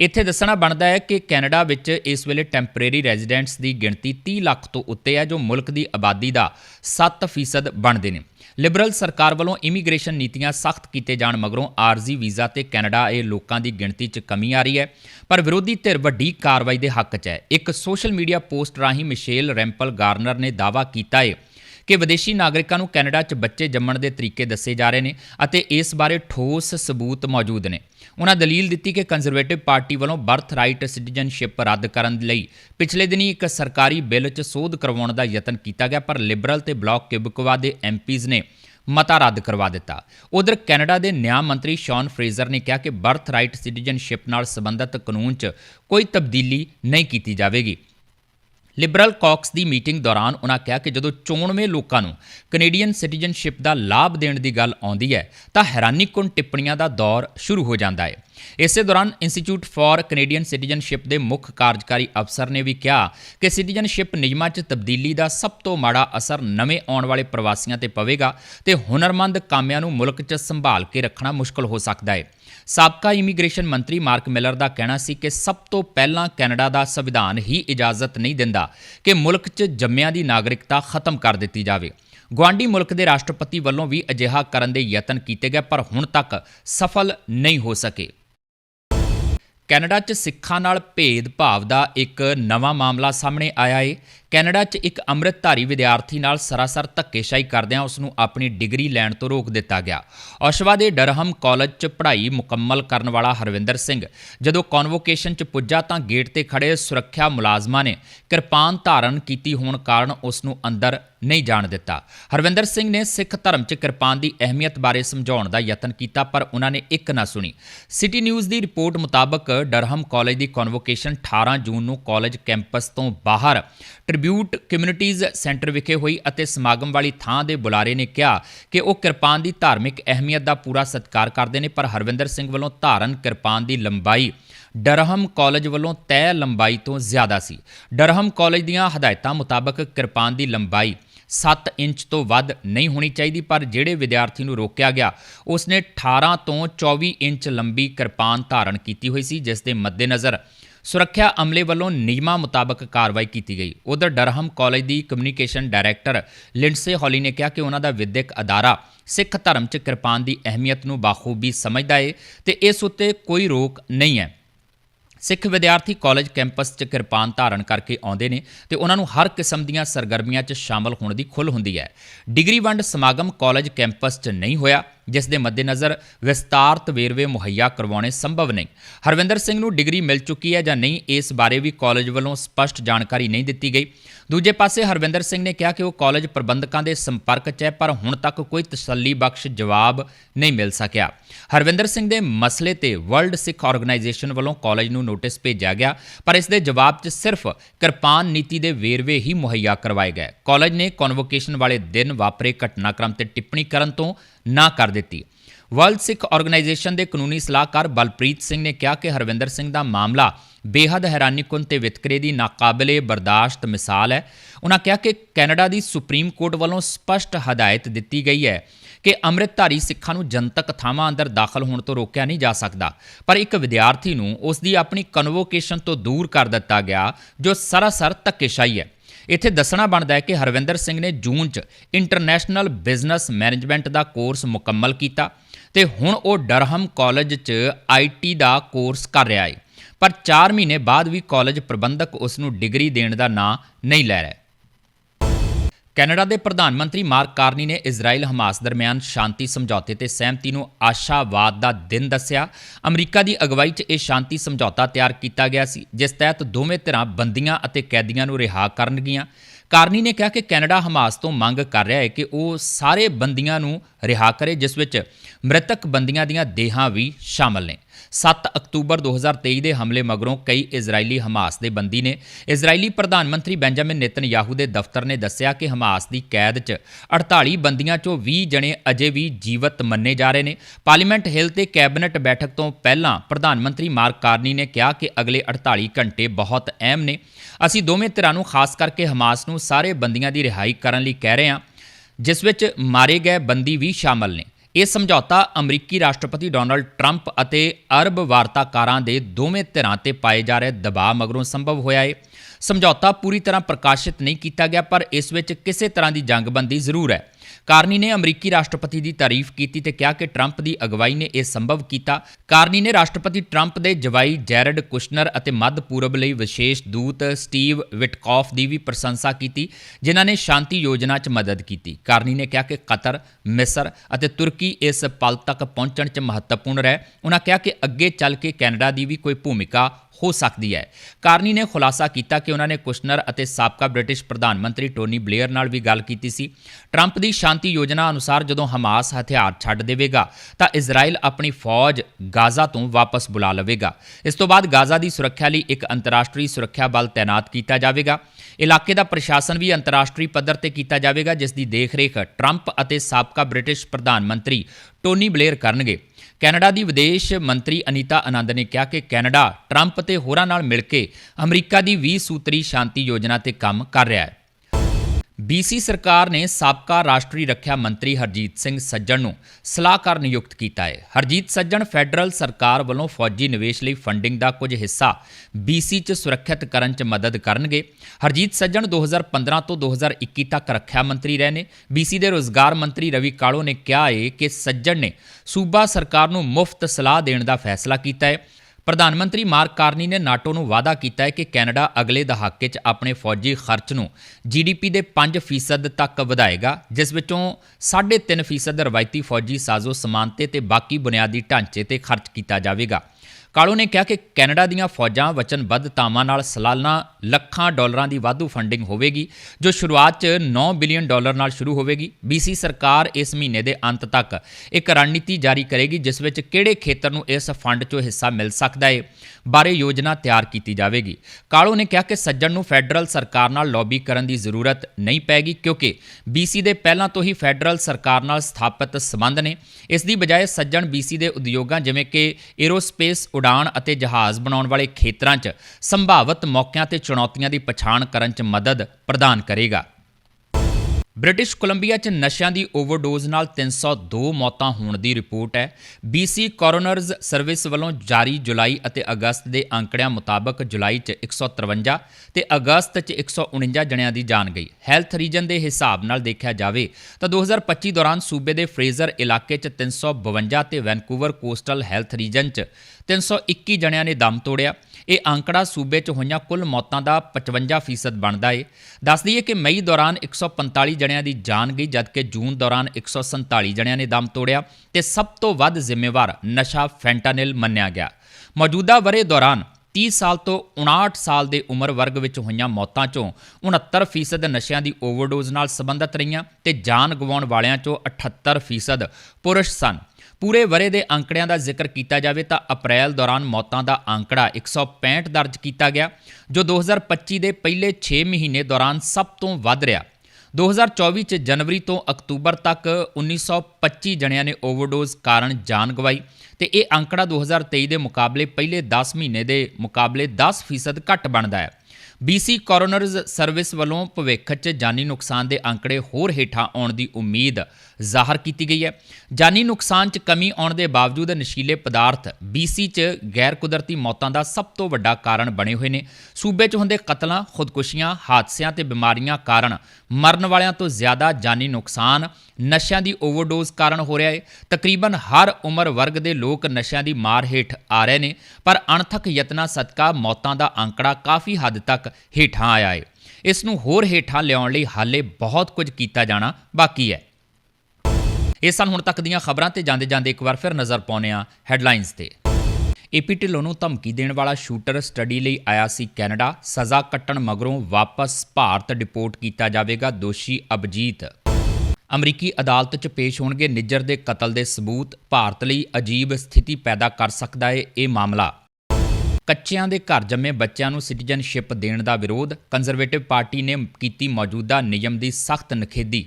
ਇੱਥੇ ਦੱਸਣਾ ਬਣਦਾ ਹੈ ਕਿ ਕੈਨੇਡਾ ਵਿੱਚ ਇਸ ਵੇਲੇ ਟੈਂਪਰੇਰੀ ਰੈਜ਼ੀਡੈਂਟਸ ਦੀ ਗਿਣਤੀ 30 ਲੱਖ ਤੋਂ ਉੱਤੇ ਹੈ, ਜੋ ਮੁਲਕ ਦੀ ਆਬਾਦੀ ਦਾ 7% ਬਣਦੇ ਨੇ। ਲਿਬਰਲ ਸਰਕਾਰ ਵੱਲੋਂ ਇਮੀਗ੍ਰੇਸ਼ਨ ਨੀਤੀਆਂ ਸਖਤ ਕੀਤੇ ਜਾਣ ਮਗਰੋਂ ਆਰਜ਼ੀ ਵੀਜ਼ਾ ਤੇ ਕੈਨੇਡਾ ਇਹ ਲੋਕਾਂ ਦੀ ਗਿਣਤੀ 'ਚ ਕਮੀ ਆ ਰਹੀ ਹੈ, ਪਰ ਵਿਰੋਧੀ ਧਿਰ ਵੱਡੀ ਕਾਰਵਾਈ ਦੇ ਹੱਕ 'ਚ ਹੈ। ਇੱਕ ਸੋਸ਼ਲ ਮੀਡੀਆ ਪੋਸਟ ਰਾਹੀਂ ਮਿਸ਼ੇਲ ਰੈਂਪਲ ਗਾਰਨਰ ਨੇ ਦਾਅਵਾ ਕੀਤਾ ਹੈ ਕਿ ਵਿਦੇਸ਼ੀ ਨਾਗਰਿਕਾਂ ਨੂੰ ਕੈਨੇਡਾ 'ਚ ਬੱਚੇ ਜੰਮਣ ਦੇ ਤਰੀਕੇ ਦੱਸੇ ਜਾ ਰਹੇ ਨੇ ਅਤੇ ਇਸ ਬਾਰੇ ਠੋਸ ਸਬੂਤ ਮੌਜੂਦ ਨੇ। ਉਹਨਾਂ ਦਲੀਲ ਦਿੱਤੀ ਕਿ ਕੰਜ਼ਰਵੇਟਿਵ ਪਾਰਟੀ ਵੱਲੋਂ ਬਰਥ ਰਾਈਟ ਸਿਟੀਜ਼ਨਸ਼ਿਪ ਰੱਦ ਕਰਨ ਲਈ ਪਿਛਲੇ ਦਿਨੀ ਇੱਕ ਸਰਕਾਰੀ ਬਿੱਲ 'ਚ ਸੋਧ ਕਰਵਾਉਣ ਦਾ ਯਤਨ ਕੀਤਾ ਗਿਆ, ਪਰ ਲਿਬਰਲ ਤੇ ਬਲਾਕ ਕਿਬਕਵਾ ਦੇ ਐਮਪੀਜ਼ ਨੇ ਮਤਾ ਰੱਦ ਕਰਵਾ ਦਿੱਤਾ। ਉਧਰ ਕੈਨੇਡਾ ਦੇ ਨਿਆਂ ਮੰਤਰੀ ਸ਼ੌਨ ਫਰੇਜ਼ਰ ਨੇ ਕਿਹਾ ਕਿ ਬਰਥ ਰਾਈਟ ਸਿਟੀਜ਼ਨਸ਼ਿਪ ਨਾਲ ਸੰਬੰਧਿਤ ਕਾਨੂੰਨ 'ਚ ਕੋਈ ਤਬਦੀਲੀ ਨਹੀਂ ਕੀਤੀ ਜਾਵੇਗੀ। ਲਿਬਰਲ ਕੌਕਸ ਦੀ ਮੀਟਿੰਗ ਦੌਰਾਨ ਉਹਨਾਂ ਕਿਹਾ ਕਿ ਜਦੋਂ ਚੋਣਵੇਂ ਲੋਕਾਂ ਨੂੰ ਕੈਨੇਡੀਅਨ ਸਿਟੀਜ਼ਨਸ਼ਿਪ ਦਾ ਲਾਭ ਦੇਣ ਦੀ ਗੱਲ ਆਉਂਦੀ ਹੈ, ਤਾਂ ਹੈਰਾਨੀਕੁੰਨ ਟਿੱਪਣੀਆਂ ਦਾ ਦੌਰ ਸ਼ੁਰੂ ਹੋ ਜਾਂਦਾ ਹੈ। ਇਸੇ ਦੌਰਾਨ ਇੰਸਟੀਚਿਊਟ ਫਾਰ ਕੈਨੇਡੀਅਨ ਸਿਟੀਜ਼ਨਸ਼ਿਪ ਦੇ ਮੁੱਖ ਕਾਰਜਕਾਰੀ ਅਫਸਰ ਨੇ ਵੀ ਕਿਹਾ ਕਿ ਸਿਟੀਜ਼ਨਸ਼ਿਪ ਨਿਯਮਾਂ 'ਚ ਤਬਦੀਲੀ ਦਾ ਸਭ ਤੋਂ ਮਾੜਾ ਅਸਰ ਨਵੇਂ ਆਉਣ ਵਾਲੇ ਪ੍ਰਵਾਸੀਆਂ ਤੇ ਪਵੇਗਾ ਤੇ ਹੁਨਰਮੰਦ ਕਾਮਿਆਂ ਨੂੰ ਮੁਲਕ 'ਚ ਸੰਭਾਲ ਕੇ ਰੱਖਣਾ ਮੁਸ਼ਕਲ ਹੋ ਸਕਦਾ ਹੈ। ਸਾਬਕਾ ਇਮੀਗ੍ਰੇਸ਼ਨ ਮੰਤਰੀ ਮਾਰਕ ਮਿਲਰ ਦਾ ਕਹਿਣਾ ਸੀ ਕਿ ਸਭ ਤੋਂ ਪਹਿਲਾਂ ਕੈਨੇਡਾ ਦਾ ਸੰਵਿਧਾਨ ਹੀ ਇਜਾਜ਼ਤ ਨਹੀਂ ਦਿੰਦਾ ਕਿ ਮੁਲਕ 'ਚ ਜੰਮਿਆਂ ਦੀ ਨਾਗਰਿਕਤਾ ਖਤਮ ਕਰ ਦਿੱਤੀ ਜਾਵੇ। ਗਵਾਂਡੀ ਮੁਲਕ ਦੇ ਰਾਸ਼ਟਰਪਤੀ ਵੱਲੋਂ ਵੀ ਅਜਿਹਾ ਕਰਨ ਦੇ ਯਤਨ ਕੀਤੇ ਗਏ, ਪਰ ਹੁਣ ਤੱਕ ਸਫਲ ਨਹੀਂ ਹੋ ਸਕੇ। ਕੈਨੇਡਾ 'ਚ ਸਿੱਖਾਂ ਨਾਲ ਭੇਦਭਾਵ ਦਾ ਇੱਕ ਨਵਾਂ ਮਾਮਲਾ ਸਾਹਮਣੇ ਆਇਆ ਏ। ਕੈਨੇਡਾ 'ਚ ਇੱਕ ਅੰਮ੍ਰਿਤਧਾਰੀ ਵਿਦਿਆਰਥੀ ਨਾਲ ਸਰਾਸਰ ਧੱਕੇਸ਼ਾਹੀ ਕਰਦਿਆਂ ਉਸ ਨੂੰ ਆਪਣੀ ਡਿਗਰੀ ਲੈਣ ਤੋਂ ਰੋਕ ਦਿੱਤਾ ਗਿਆ। ਔਸ਼ਵਾ ਦੇ ਡਰਹਮ ਕਾਲਜ 'ਚ ਪੜ੍ਹਾਈ ਮੁਕੰਮਲ ਕਰਨ ਵਾਲਾ ਹਰਵਿੰਦਰ ਸਿੰਘ। ਜਦੋਂ ਕਨਵੋਕੇਸ਼ਨ 'ਚ ਪੁੱਜਾ ਤਾਂ ਗੇਟ ਤੇ ਖੜੇ ਸੁਰੱਖਿਆ ਮੁਲਾਜ਼ਮਾਂ ਨੇ ਕਿਰਪਾਨ ਧਾਰਨ ਕੀਤੀ ਹੋਣ ਕਾਰਨ ਉਸ ਨੂੰ ਅੰਦਰ ਨਹੀਂ ਜਾਣ ਦਿੱਤਾ। ਹਰਵਿੰਦਰ ਸਿੰਘ ਨੇ ਸਿੱਖ ਧਰਮ 'ਚ ਕਿਰਪਾਨ ਦੀ ਅਹਿਮੀਅਤ ਬਾਰੇ ਸਮਝਾਉਣ ਦਾ ਯਤਨ ਕੀਤਾ, ਪਰ ਉਹਨਾਂ ਨੇ ਇੱਕ ਨਾ ਸੁਣੀ। ਸਿਟੀ ਨਿਊਜ਼ ਦੀ ਰਿਪੋਰਟ ਮੁਤਾਬਕ ਡਰਹਮ ਕਾਲਜ ਦੀ ਕਨਵੋਕੇਸ਼ਨ 18 ਜੂਨ ਨੂੰ ਕਾਲਜ ਕੈਂਪਸ ਤੋਂ ਬਾਹਰ। ਟ੍ਰਿਬਿਊਟ ਕਮਿਊਨਿਟੀਜ਼ ਸੈਂਟਰ ਵਿਖੇ ਹੋਈ ਅਤੇ ਸਮਾਗਮ ਵਾਲੀ ਥਾਂ ਦੇ ਬੁਲਾਰੇ ਨੇ ਕਿਹਾ ਕਿ ਉਹ ਕਿਰਪਾਨ ਦੀ ਧਾਰਮਿਕ ਅਹਿਮੀਅਤ ਦਾ ਪੂਰਾ ਸਤਿਕਾਰ ਕਰਦੇ ਨੇ ਪਰ ਹਰਵਿੰਦਰ ਸਿੰਘ ਵੱਲੋਂ ਧਾਰਨ ਕਿਰਪਾਨ ਦੀ ਲੰਬਾਈ ਡਰਹਮ ਕਾਲਜ ਵੱਲੋਂ ਤੈਅ ਲੰਬਾਈ ਤੋਂ ਜ਼ਿਆਦਾ ਸੀ। ਡਰਹਮ ਕਾਲਜ ਦੀਆਂ ਹਦਾਇਤਾਂ ਮੁਤਾਬਕ ਕਿਰਪਾਨ ਦੀ ਲੰਬਾਈ 7 ਇੰਚ ਤੋਂ ਵੱਧ ਨਹੀਂ ਹੋਣੀ ਚਾਹੀਦੀ, ਪਰ ਜਿਹੜੇ ਵਿਦਿਆਰਥੀ ਨੂੰ ਰੋਕਿਆ ਗਿਆ, ਉਸਨੇ 18 ਤੋਂ 24 ਇੰਚ ਲੰਬੀ ਕਿਰਪਾਨ ਧਾਰਨ ਕੀਤੀ ਹੋਈ ਸੀ, ਜਿਸ ਦੇ ਮੱਦੇਨਜ਼ਰ ਸੁਰੱਖਿਆ ਅਮਲੇ ਵੱਲੋਂ ਨਿਯਮਾਂ ਮੁਤਾਬਕ ਕਾਰਵਾਈ ਕੀਤੀ ਗਈ। ਉਧਰ ਡਰਹਮ ਕਾਲਜ ਦੀ ਕਮਿਊਨੀਕੇਸ਼ਨ ਡਾਇਰੈਕਟਰ ਲਿੰਡਸੇ ਹੌਲੀ ਨੇ ਕਿਹਾ ਕਿ ਉਹਨਾਂ ਦਾ ਵਿਦਿਅਕ ਅਦਾਰਾ ਸਿੱਖ ਧਰਮ 'ਚ ਕਿਰਪਾਨ ਦੀ ਅਹਿਮੀਅਤ ਨੂੰ ਬਾਖੂਬੀ ਸਮਝਦਾ ਏ ਤੇ ਇਸ ਉੱਤੇ ਕੋਈ ਰੋਕ ਨਹੀਂ ਹੈ। ਸਿੱਖ ਵਿਦਿਆਰਥੀ ਕਾਲਜ ਕੈਂਪਸ 'ਚ ਕਿਰਪਾਨ ਧਾਰਨ ਕਰਕੇ ਆਉਂਦੇ ਨੇ ਤੇ ਉਹਨਾਂ ਨੂੰ ਹਰ ਕਿਸਮ ਦੀਆਂ ਸਰਗਰਮੀਆਂ 'ਚ ਸ਼ਾਮਲ ਹੋਣ ਦੀ ਖੁੱਲ੍ਹ ਹੁੰਦੀ ਹੈ। ਡਿਗਰੀ ਵੰਡ ਸਮਾਗਮ ਕਾਲਜ ਕੈਂਪਸ 'ਚ ਨਹੀਂ ਹੋਇਆ। ਜਿਸ ਦੇ ਮੱਦੇਨਜ਼ਰ ਵਿਸਤਾਰਤ ਵੇਰਵੇ ਮੁਹੱਈਆ ਕਰਵਾਉਣੇ ਸੰਭਵ ਨਹੀਂ ਹਰਵਿੰਦਰ ਸਿੰਘ ਨੂੰ ਡਿਗਰੀ ਮਿਲ ਚੁੱਕੀ ਹੈ ਜਾਂ ਨਹੀਂ, ਇਸ ਬਾਰੇ ਵੀ ਕਾਲਜ ਵੱਲੋਂ ਸਪਸ਼ਟ ਜਾਣਕਾਰੀ ਨਹੀਂ ਦਿੱਤੀ ਗਈ। ਦੂਜੇ ਪਾਸੇ ਹਰਵਿੰਦਰ ਸਿੰਘ ਨੇ ਕਿਹਾ ਕਿ ਉਹ ਕਾਲਜ ਪ੍ਰਬੰਧਕਾਂ ਦੇ ਸੰਪਰਕ 'ਚ ਹੈ, ਪਰ ਹੁਣ ਤੱਕ ਕੋਈ ਤਸੱਲੀ ਬਖਸ਼ ਜਵਾਬ ਨਹੀਂ ਮਿਲ ਸਕਿਆ। ਹਰਵਿੰਦਰ ਸਿੰਘ ਦੇ ਮਸਲੇ ਤੇ ਵਰਲਡ ਸਿੱਖ ਆਰਗੇਨਾਈਜੇਸ਼ਨ ਵੱਲੋਂ ਕਾਲਜ ਨੂੰ ਨੋਟਿਸ ਭੇਜਿਆ ਗਿਆ, ਪਰ ਇਸ ਦੇ ਜਵਾਬ 'ਚ ਸਿਰਫ ਕਿਰਪਾਨ ਨੀਤੀ ਦੇ ਵੇਰਵੇ ਹੀ ਮੁਹੱਈਆ ਕਰਵਾਏ ਗਏ। ਕਾਲਜ ਨੇ ਕਨਵੋਕੇਸ਼ਨ ਵਾਲੇ ਦਿਨ ਵਾਪਰੇ ਘਟਨਾਕ੍ਰਮ ਤੇ ਟਿੱਪਣੀ ਕਰਨ ਤੋਂ ਨਾ ਕਰ ਦਿੱਤੀ। ਵਰਲਡ ਸਿੱਖ ਆਰਗੇਨਾਈਜੇਸ਼ਨ ਦੇ ਕਾਨੂੰਨੀ ਸਲਾਹਕਾਰ ਬਲਪ੍ਰੀਤ ਸਿੰਘ ਨੇ ਕਿਹਾ ਕਿ ਹਰਵਿੰਦਰ ਸਿੰਘ ਦਾ ਮਾਮਲਾ ਬੇਹੱਦ ਹੈਰਾਨੀਕੁੰਨ ਤੇ ਵਿਤਕਰੇ ਦੀ ਨਾਕਾਬਲੇ ਬਰਦਾਸ਼ਤ ਮਿਸਾਲ ਹੈ। ਉਹਨਾਂ ਕਿਹਾ ਕਿ ਕੈਨੇਡਾ ਦੀ ਸੁਪਰੀਮ ਕੋਰਟ ਵੱਲੋਂ ਸਪਸ਼ਟ ਹਦਾਇਤ ਦਿੱਤੀ ਗਈ ਹੈ ਕਿ ਅੰਮ੍ਰਿਤਧਾਰੀ ਸਿੱਖਾਂ ਨੂੰ ਜਨਤਕ ਥਾਵਾਂ ਅੰਦਰ ਦਾਖਲ ਹੋਣ ਤੋਂ ਰੋਕਿਆ ਨਹੀਂ ਜਾ ਸਕਦਾ। ਪਰ ਇੱਕ ਵਿਦਿਆਰਥੀ ਨੂੰ ਉਸ ਦੀ ਆਪਣੀ ਕਨਵੋਕੇਸ਼ਨ ਤੋਂ ਦੂਰ ਕਰ ਦਿੱਤਾ ਗਿਆ, ਜੋ ਸਰਾਸਰ ਧੱਕੇਸ਼ਾਹੀ ਹੈ। ਇੱਥੇ ਦੱਸਣਾ ਬਣਦਾ ਹੈ ਕਿ ਹਰਵਿੰਦਰ ਸਿੰਘ ਨੇ ਜੂਨ 'ਚ ਇੰਟਰਨੈਸ਼ਨਲ ਬਿਜ਼ਨਸ ਮੈਨੇਜਮੈਂਟ ਦਾ ਕੋਰਸ ਮੁਕੰਮਲ ਕੀਤਾ ਤੇ ਹੁਣ ਉਹ ਡਰਹਮ ਕਾਲਜ 'ਚ ਆਈਟੀ ਦਾ ਕੋਰਸ ਕਰ ਰਿਹਾ ਹੈ ਪਰ 4 ਮਹੀਨੇ ਬਾਅਦ ਵੀ ਕਾਲਜ ਪ੍ਰਬੰਧਕ ਉਸ ਨੂੰ ਡਿਗਰੀ ਦੇਣ ਦਾ ਨਾਂ ਨਹੀਂ ਲੈ ਰਿਹਾ। ਕੈਨੇਡਾ ਦੇ ਪ੍ਰਧਾਨ ਮੰਤਰੀ ਮਾਰਕ ਕਾਰਨੀ ਨੇ ਇਜ਼ਰਾਈਲ ਹਮਾਸ ਦਰਮਿਆਨ ਸ਼ਾਂਤੀ ਸਮਝੌਤੇ ਤੇ ਸਹਿਮਤੀ ਨੂੰ ਆਸ਼ਾਵਾਦ ਦਾ ਦਿਨ ਦੱਸਿਆ। ਅਮਰੀਕਾ ਦੀ ਅਗਵਾਈ 'ਚ ਇਹ ਸ਼ਾਂਤੀ ਸਮਝੌਤਾ ਤਿਆਰ ਕੀਤਾ ਗਿਆ ਸੀ, ਜਿਸ ਤਹਿਤ ਦੋਵੇਂ ਧਿਰਾਂ ਬੰਦੀਆਂ ਅਤੇ ਕੈਦੀਆਂ ਨੂੰ ਰਿਹਾ ਕਰਨਗੀਆਂ। ਕਾਰਨੀ ਨੇ ਕਿਹਾ ਕਿ ਕੈਨੇਡਾ ਹਮਾਸ ਤੋਂ ਮੰਗ ਕਰ ਰਿਹਾ ਹੈ ਕਿ ਉਹ ਸਾਰੇ ਬੰਦੀਆਂ ਨੂੰ ਰਿਹਾ ਕਰੇ, ਜਿਸ ਵਿੱਚ ਮ੍ਰਿਤਕ ਬੰਦੀਆਂ ਦੀਆਂ ਦੇਹਾਂ ਵੀ ਸ਼ਾਮਲ ਨੇ। 7 ਅਕਤੂਬਰ 2023 ਦੇ ਹਮਲੇ ਮਗਰੋਂ ਕਈ ਇਜ਼ਰਾਈਲੀ ਹਮਾਸ ਦੇ ਬੰਦੀ ਨੇ। ਇਜ਼ਰਾਈਲੀ ਪ੍ਰਧਾਨ ਮੰਤਰੀ ਬੈਂਜਾਮਿਨ ਨੇਤਨਯਾਹੂ ਦੇ ਦਫ਼ਤਰ ਨੇ ਦੱਸਿਆ ਕਿ ਹਮਾਸ ਦੀ ਕੈਦ 'ਚ 48 ਬੰਦੀਆਂ 'ਚੋਂ 20 ਜਣੇ ਅਜੇ ਵੀ ਜੀਵਤ ਮੰਨੇ ਜਾ ਰਹੇ ਨੇ। ਪਾਰਲੀਮੈਂਟ ਹਿਲ ਤੇ ਕੈਬਨਿਟ ਬੈਠਕ ਤੋਂ ਪਹਿਲਾਂ ਪ੍ਰਧਾਨ ਮੰਤਰੀ ਮਾਰਕ ਕਾਰਨੀ ਨੇ ਕਿਹਾ ਕਿ ਅਗਲੇ 48 ਘੰਟੇ ਬਹੁਤ ਅਹਿਮ ਨੇ। ਅਸੀਂ ਦੋਵੇਂ ਧਿਰਾਂ ਨੂੰ ਖਾਸ ਕਰਕੇ ਹਮਾਸ ਨੂੰ ਸਾਰੇ ਬੰਦੀਆਂ ਦੀ ਰਿਹਾਈ ਕਰਨ ਲਈ ਕਹਿ ਰਹੇ ਹਾਂ, ਜਿਸ ਵਿੱਚ ਮਾਰੇ ਗਏ ਬੰਦੀ ਵੀ ਸ਼ਾਮਲ ਨੇ। ਇਹ ਸਮਝੌਤਾ ਅਮਰੀਕੀ ਰਾਸ਼ਟਰਪਤੀ ਡੋਨਲਡ ਟਰੰਪ ਅਤੇ ਅਰਬ ਵਾਰਤਾਕਾਰਾਂ ਦੇ ਦੋਵੇਂ ਧਿਰਾਂ ਤੇ ਪਾਏ ਜਾ ਰਹੇ ਦਬਾਅ ਮਗਰੋਂ ਸੰਭਵ ਹੋਇਆ ਹੈ ਸਮਝੌਤਾ ਪੂਰੀ ਤਰ੍ਹਾਂ ਪ੍ਰਕਾਸ਼ਿਤ ਨਹੀਂ ਕੀਤਾ ਗਿਆ, ਪਰ ਇਸ ਵਿੱਚ ਕਿਸੇ ਤਰ੍ਹਾਂ ਦੀ ਜੰਗਬੰਦੀ ਜ਼ਰੂਰ ਹੈ। ਕਾਰਨੀ ਨੇ ਅਮਰੀਕੀ ਰਾਸ਼ਟਰਪਤੀ ਦੀ ਤਾਰੀਫ ਕੀਤੀ ਤੇ ਕਿਹਾ ਕਿ ਟਰੰਪ ਦੀ ਅਗਵਾਈ ਨੇ ਇਹ ਸੰਭਵ ਕੀਤਾ। ਕਾਰਨੀ ਨੇ ਰਾਸ਼ਟਰਪਤੀ ਟਰੰਪ ਦੇ ਜਵਾਈ ਜੈਰਡ ਕੁਸ਼ਨਰ ਅਤੇ ਮੱਧ ਪੂਰਬ ਲਈ ਵਿਸ਼ੇਸ਼ ਦੂਤ ਸਟੀਵ ਵਿਟਕੌਫ ਦੀ ਵੀ ਪ੍ਰਸ਼ੰਸਾ ਕੀਤੀ, ਜਿਨ੍ਹਾਂ ਨੇ ਸ਼ਾਂਤੀ ਯੋਜਨਾ 'ਚ ਮਦਦ ਕੀਤੀ। ਕਾਰਨੀ ਨੇ ਕਿਹਾ ਕਿ ਕਤਰ, ਮਿਸਰ ਅਤੇ ਤੁਰਕੀ ਇਸ ਪਲ ਤੱਕ ਪਹੁੰਚਣ 'ਚ ਮਹੱਤਵਪੂਰਨ ਹੈ ਉਹਨਾਂ ਕਿਹਾ ਕਿ ਅੱਗੇ ਚੱਲ ਕੇ ਕੈਨੇਡਾ ਦੀ ਵੀ ਕੋਈ ਭੂਮਿਕਾ ਹੋ ਸਕਦੀ ਹੈ। ਕਾਰਨੀ ਨੇ ਖੁਲਾਸਾ ਕੀਤਾ ਕਿ ਉਹਨਾਂ ਨੇ ਕੁਸ਼ਨਰ ਅਤੇ ਸਾਬਕਾ ਬ੍ਰਿਟਿਸ਼ ਪ੍ਰਧਾਨ ਮੰਤਰੀ ਟੋਨੀ ਬਲੇਅਰ ਨਾਲ ਵੀ ਗੱਲ ਕੀਤੀ ਸੀ। ਟਰੰਪ ਦੀ ਸ਼ਾਂਤੀ ਯੋਜਨਾ ਅਨੁਸਾਰ ਜਦੋਂ ਹਮਾਸ ਹਥਿਆਰ ਛੱਡ ਦੇਵੇਗਾ, ਤਾਂ ਇਜ਼ਰਾਈਲ ਆਪਣੀ ਫੌਜ ਗਾਜ਼ਾ ਤੋਂ ਵਾਪਸ ਬੁਲਾ ਲਵੇਗਾ। ਇਸ ਤੋਂ ਬਾਅਦ ਗਾਜ਼ਾ ਦੀ ਸੁਰੱਖਿਆ ਲਈ ਇੱਕ ਅੰਤਰਰਾਸ਼ਟਰੀ ਸੁਰੱਖਿਆ ਬਲ ਤਾਇਨਾਤ ਕੀਤਾ ਜਾਵੇਗਾ। ਇਲਾਕੇ ਦਾ ਪ੍ਰਸ਼ਾਸਨ ਵੀ ਅੰਤਰਰਾਸ਼ਟਰੀ ਪੱਧਰ ਤੇ ਕੀਤਾ ਜਾਵੇਗਾ, ਜਿਸ ਦੀ ਦੇਖਰੇਖ ਟਰੰਪ ਅਤੇ ਸਾਬਕਾ ਬ੍ਰਿਟਿਸ਼ ਪ੍ਰਧਾਨ ਮੰਤਰੀ ਟੋਨੀ ਬਲੇਅਰ ਕਰਨਗੇ। ਕੈਨੇਡਾ ਦੀ ਵਿਦੇਸ਼ ਮੰਤਰੀ ਅਨੀਤਾ ਆਨੰਦ ਨੇ ਕਿਹਾ ਕਿ ਕੈਨੇਡਾ, ਟਰੰਪ ਅਤੇ ਹੋਰਾਂ ਨਾਲ ਮਿਲ ਕੇ ਅਮਰੀਕਾ ਦੀ 20 ਸੂਤਰੀ ਸ਼ਾਂਤੀ ਯੋਜਨਾ ਤੇ ਕੰਮ ਕਰ ਰਿਹਾ ਹੈ। ਬੀਸੀ ਸਰਕਾਰ ਨੇ ਸਾਬਕਾ ਰਾਸ਼ਟਰੀ ਰੱਖਿਆ ਮੰਤਰੀ ਹਰਜੀਤ ਸਿੰਘ ਸੱਜਣ ਨੂੰ ਸਲਾਹਕਾਰ ਨਿਯੁਕਤ ਕੀਤਾ ਹੈ। ਹਰਜੀਤ ਸੱਜਣ ਫੈਡਰਲ ਸਰਕਾਰ ਵੱਲੋਂ ਫੌਜੀ ਨਿਵੇਸ਼ ਲਈ ਫੰਡਿੰਗ ਦਾ ਕੁਝ ਹਿੱਸਾ ਬੀਸੀ 'ਚ ਸੁਰੱਖਿਅਤ ਕਰਨ 'ਚ ਮਦਦ ਕਰਨਗੇ। ਹਰਜੀਤ ਸੱਜਣ 2015 ਤੋਂ 2021 ਤੱਕ ਰੱਖਿਆ ਮੰਤਰੀ ਰਹੇ ਨੇ। ਬੀਸੀ ਦੇ ਰੋਜ਼ਗਾਰ ਮੰਤਰੀ ਰਵੀ ਕਾਲੋ ਨੇ ਕਿਹਾ ਹੈ ਕਿ ਸੱਜਣ ਨੇ ਸੂਬਾ ਸਰਕਾਰ ਨੂੰ ਮੁਫਤ ਸਲਾਹ ਦੇਣ ਦਾ ਫੈਸਲਾ ਕੀਤਾ ਹੈ। ਪ੍ਰਧਾਨ ਮੰਤਰੀ ਮਾਰਕ ਕਾਰਨੀ ਨੇ ਨਾਟੋ ਨੂੰ ਵਾਅਦਾ ਕੀਤਾ ਹੈ ਕਿ ਕੈਨੇਡਾ ਅਗਲੇ ਦਹਾਕੇ 'ਚ ਆਪਣੇ ਫੌਜੀ ਖਰਚ ਨੂੰ ਜੀਡੀਪੀ ਦੇ 5% ਤੱਕ ਵਧਾਏਗਾ, ਜਿਸ ਵਿੱਚੋਂ 3.5% ਰਵਾਇਤੀ ਫੌਜੀ ਸਾਜ਼ੋ ਸਮਾਨ ਤੇ ਤੇ ਬਾਕੀ ਬੁਨਿਆਦੀ ਢਾਂਚੇ ਤੇ ਖਰਚ ਕੀਤਾ ਜਾਵੇਗਾ। ਕਾਲੋ ਨੇ ਕਿਹਾ ਕਿ ਕੈਨੇਡਾ ਦੀਆਂ ਫੌਜਾਂ ਵਚਨਬੱਧਤਾਵਾਂ ਨਾਲ ਸਾਲਾਨਾ ਲੱਖਾਂ ਡਾਲਰਾਂ ਦੀ ਵਾਧੂ ਫੰਡਿੰਗ ਹੋਵੇਗੀ, ਜੋ ਸ਼ੁਰੂਆਤ 'ਚ 9 ਬਿਲੀਅਨ ਡਾਲਰ ਨਾਲ ਸ਼ੁਰੂ ਹੋਵੇਗੀ। ਬੀਸੀ ਸਰਕਾਰ ਇਸ ਮਹੀਨੇ ਦੇ ਅੰਤ ਤੱਕ ਇੱਕ ਰਣਨੀਤੀ ਜਾਰੀ ਕਰੇਗੀ, ਜਿਸ ਵਿੱਚ ਕਿਹੜੇ ਖੇਤਰ ਨੂੰ ਇਸ ਫੰਡ 'ਚੋਂ ਹਿੱਸਾ ਮਿਲ ਸਕਦਾ ਹੈ ਬਾਰੇ ਯੋਜਨਾ ਤਿਆਰ ਕੀਤੀ ਜਾਵੇਗੀ। ਕਾਲੋ ਨੇ ਕਿਹਾ ਕਿ ਸੱਜਣ ਨੂੰ ਫੈਡਰਲ ਸਰਕਾਰ ਨਾਲ ਲੌਬੀ ਕਰਨ ਦੀ ਜ਼ਰੂਰਤ ਨਹੀਂ ਪੈਗੀ ਕਿਉਂਕਿ ਬੀਸੀ ਦੇ ਪਹਿਲਾਂ ਤੋਂ ਹੀ ਫੈਡਰਲ ਸਰਕਾਰ ਨਾਲ ਸਥਾਪਿਤ ਸਬੰਧ ਨੇ। ਇਸ ਦੀ ਬਜਾਏ ਸੱਜਣ ਬੀਸੀ ਦੇ ਉਦਯੋਗਾਂ ਜਿਵੇਂ ਕਿ ਏਰੋਸਪੇਸ ਉਡਾਨ ਅਤੇ ਜਹਾਜ਼ ਬਣਾਉਣ ਵਾਲੇ ਖੇਤਰਾਂ 'ਚ ਸੰਭਾਵਿਤ ਮੌਕਿਆਂ ਤੇ ਚੁਣੌਤੀਆਂ ਦੀ ਪਛਾਣ ਕਰਨ 'ਚ ਮਦਦ ਪ੍ਰਦਾਨ ਕਰੇਗਾ। ਬ੍ਰਿਟਿਸ਼ ਕੋਲੰਬੀਆ 'ਚ ਨਸ਼ਿਆਂ ਦੀ ਓਵਰਡੋਜ਼ ਨਾਲ 302 ਮੌਤਾਂ ਹੋਣ ਦੀ ਰਿਪੋਰਟ ਹੈ। BC ਕੋਰੋਨਰਜ਼ ਸਰਵਿਸ ਵੱਲੋਂ ਜਾਰੀ ਜੁਲਾਈ ਅਤੇ ਅਗਸਤ ਦੇ ਅੰਕੜਿਆਂ ਮੁਤਾਬਕ ਜੁਲਾਈ 'ਚ 153 ਤੇ ਅਗਸਤ 'ਚ 149 ਜਣਿਆਂ ਦੀ ਜਾਨ ਗਈ। ਹੈਲਥ ਰੀਜਨ ਦੇ ਹਿਸਾਬ ਨਾਲ ਦੇਖਿਆ ਜਾਵੇ ਤਾਂ 2025 ਦੌਰਾਨ ਸੂਬੇ ਦੇ ਫਰੇਜ਼ਰ ਇਲਾਕੇ 'ਚ 352 ਤੇ ਵੈਨਕੂਵਰ ਕੋਸਟਲ ਹੈਲਥ ਰੀਜਨ 'ਚ 321 ਜਣਿਆਂ ਨੇ ਦਮ ਤੋੜਿਆ। ਇਹ ਅੰਕੜਾ ਸੂਬੇ 'ਚ ਹੋਈਆਂ ਕੁੱਲ ਮੌਤਾਂ ਦਾ 55% ਬਣਦਾ ਏ। ਦੱਸ ਦਈਏ ਕਿ ਮਈ ਦੌਰਾਨ 145 ਜਣਿਆਂ ਦੀ ਜਾਨ ਗਈ, ਜਦਕਿ ਜੂਨ ਦੌਰਾਨ 147 ਜਣਿਆਂ ਨੇ ਦਮ ਤੋੜਿਆ ਤੇ ਸਭ ਤੋਂ ਵੱਧ ਜ਼ਿੰਮੇਵਾਰ ਨਸ਼ਾ ਫੈਂਟਾਨਿਲ ਮੰਨਿਆ ਗਿਆ। ਮੌਜੂਦਾ ਵਰੇ ਦੌਰਾਨ 30 ਸਾਲ ਤੋਂ 59 ਸਾਲ ਦੇ ਉਮਰ ਵਰਗ ਵਿੱਚ ਹੋਈਆਂ ਮੌਤਾਂ ਚੋਂ 69% ਨਸ਼ਿਆਂ ਦੀ ਓਵਰਡੋਜ਼ ਨਾਲ ਸੰਬੰਧਿਤ ਰਹੀਆਂ ਤੇ ਜਾਨ ਗਵਾਉਣ ਵਾਲਿਆਂ ਚੋਂ 78% ਪੁਰਸ਼ ਸਨ। ਪੂਰੇ ਵਰੇ ਦੇ ਅੰਕੜਿਆਂ ਦਾ ਜ਼ਿਕਰ ਕੀਤਾ ਜਾਵੇ ਤਾਂ ਅਪ੍ਰੈਲ ਦੌਰਾਨ ਮੌਤਾਂ ਦਾ ਅੰਕੜਾ 165 ਦਰਜ ਕੀਤਾ ਗਿਆ, ਜੋ 2025 ਦੇ ਪਹਿਲੇ 6 ਮਹੀਨੇ ਦੌਰਾਨ ਸਭ ਤੋਂ ਵੱਧ ਰਿਹਾ। 2024 ਚ ਜਨਵਰੀ ਤੋਂ ਅਕਤੂਬਰ ਤੱਕ 1925 ਜਣਿਆਂ ਨੇ ਓਵਰਡੋਜ਼ ਕਾਰਨ ਜਾਨ ਗਵਾਈ ਤੇ ਇਹ ਅੰਕੜਾ 2023 ਦੇ ਮੁਕਾਬਲੇ ਪਹਿਲੇ 10 ਮਹੀਨੇ ਦੇ ਮੁਕਾਬਲੇ 10% ਘੱਟ ਬਣਦਾ ਹੈ। BC ਕੋਰੋਨਰਜ਼ ਸਰਵਿਸ ਵੱਲੋਂ ਭਵਿੱਖ 'ਚ ਜਾਨੀ ਨੁਕਸਾਨ ਦੇ ਅੰਕੜੇ ਹੋਰ ਹੇਠਾਂ ਆਉਣ ਦੀ ਉਮੀਦ ਜ਼ਾਹਰ ਕੀਤੀ ਗਈ ਹੈ। ਜਾਨੀ ਨੁਕਸਾਨ 'ਚ ਕਮੀ ਆਉਣ ਦੇ ਬਾਵਜੂਦ ਨਸ਼ੀਲੇ ਪਦਾਰਥ BC 'ਚ ਗੈਰ ਕੁਦਰਤੀ ਮੌਤਾਂ ਦਾ ਸਭ ਤੋਂ ਵੱਡਾ ਕਾਰਨ ਬਣੇ ਹੋਏ ਨੇ। ਸੂਬੇ 'ਚ ਹੁੰਦੇ ਕਤਲਾਂ, ਖੁਦਕੁਸ਼ੀਆਂ, ਹਾਦਸਿਆਂ ਤੇ ਬਿਮਾਰੀਆਂ ਕਾਰਨ ਮਰਨ ਵਾਲਿਆਂ ਤੋਂ ਜ਼ਿਆਦਾ ਜਾਨੀ ਨੁਕਸਾਨ ਨਸ਼ਿਆਂ ਦੀ ਓਵਰਡੋਜ਼ ਕਾਰਨ ਹੋ ਰਿਹਾ ਹੈ ਤਕਰੀਬਨ ਹਰ ਉਮਰ ਵਰਗ ਦੇ ਲੋਕ ਨਸ਼ਿਆਂ ਦੀ ਮਾਰ ਹੇਠ ਆ ਰਹੇ ਨੇ, ਪਰ ਅਣਥਕ ਯਤਨਾਂ ਸਦਕਾ ਮੌਤਾਂ ਦਾ ਅੰਕੜਾ ਕਾਫੀ ਹੱਦ ਤੱਕ ਹੇਠਾਂ ਆਇਆ ਹੈ ਇਸ ਨੂੰ ਹੋਰ ਹੇਠਾਂ ਲਿਆਉਣ ਲਈ ਹਾਲੇ ਬਹੁਤ ਕੁਝ ਕੀਤਾ ਜਾਣਾ ਬਾਕੀ ਹੈ। ਇਹ ਸਨ ਹੁਣ ਤੱਕ ਦੀਆਂ ਖਬਰਾਂ ਤੇ ਜਾਂਦੇ ਜਾਂਦੇ ਇੱਕ ਵਾਰ ਫਿਰ ਨਜ਼ਰ ਪਾਉਂਦੇ ਹਾਂ ਹੈਡਲਾਈਨਸ ਤੇ। ਏਪੀ ਢਿੱਲੋਂ ਨੂੰ ਧਮਕੀ ਦੇਣ ਵਾਲਾ ਸ਼ੂਟਰ ਸਟੱਡੀ ਲਈ ਆਇਆ ਸੀ ਕੈਨੇਡਾ, ਸਜ਼ਾ ਕੱਟਣ ਮਗਰੋਂ ਵਾਪਸ ਭਾਰਤ ਡਿਪੋਰਟ ਕੀਤਾ ਜਾਵੇਗਾ ਦੋਸ਼ੀ ਅਬਜੀਤ ਅਮਰੀਕੀ ਅਦਾਲਤ 'ਚ ਪੇਸ਼ ਹੋਣਗੇ ਨਿੱਜਰ ਦੇ ਕਤਲ ਦੇ ਸਬੂਤ। ਭਾਰਤ ਲਈ ਅਜੀਬ ਸਥਿਤੀ ਪੈਦਾ ਕਰ ਸਕਦਾ ਏ ਇਹ ਮਾਮਲਾ। ਕੱਚਿਆਂ ਦੇ ਘਰ ਜੰਮੇ ਬੱਚਿਆਂ ਨੂੰ ਸਿਟੀਜ਼ਨਸ਼ਿਪ ਦੇਣ ਦਾ ਵਿਰੋਧ। ਕੰਜ਼ਰਵੇਟਿਵ ਪਾਰਟੀ ਨੇ ਕੀਤੀ ਮੌਜੂਦਾ ਨਿਯਮ ਦੀ ਸਖਤ ਨਖੇਦੀ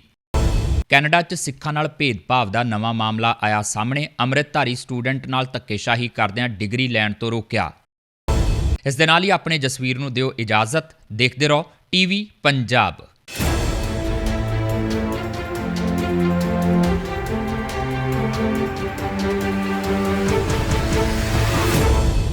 ਕੈਨੇਡਾ 'ਚ ਸਿੱਖਾਂ ਨਾਲ ਭੇਦਭਾਵ ਦਾ ਨਵਾਂ ਮਾਮਲਾ ਆਇਆ ਸਾਹਮਣੇ। ਅੰਮ੍ਰਿਤਧਾਰੀ ਸਟੂਡੈਂਟ ਨਾਲ ਧੱਕੇਸ਼ਾਹੀ ਕਰਦਿਆਂ ਡਿਗਰੀ ਲੈਣ ਤੋਂ ਰੋਕਿਆ। ਇਸ ਦੇ ਨਾਲ ਹੀ ਆਪਣੇ ਜਸਵੀਰ ਨੂੰ ਦਿਓ ਇਜਾਜ਼ਤ। ਦੇਖਦੇ ਰਹੋ, ਟੀਵੀ ਪੰਜਾਬ।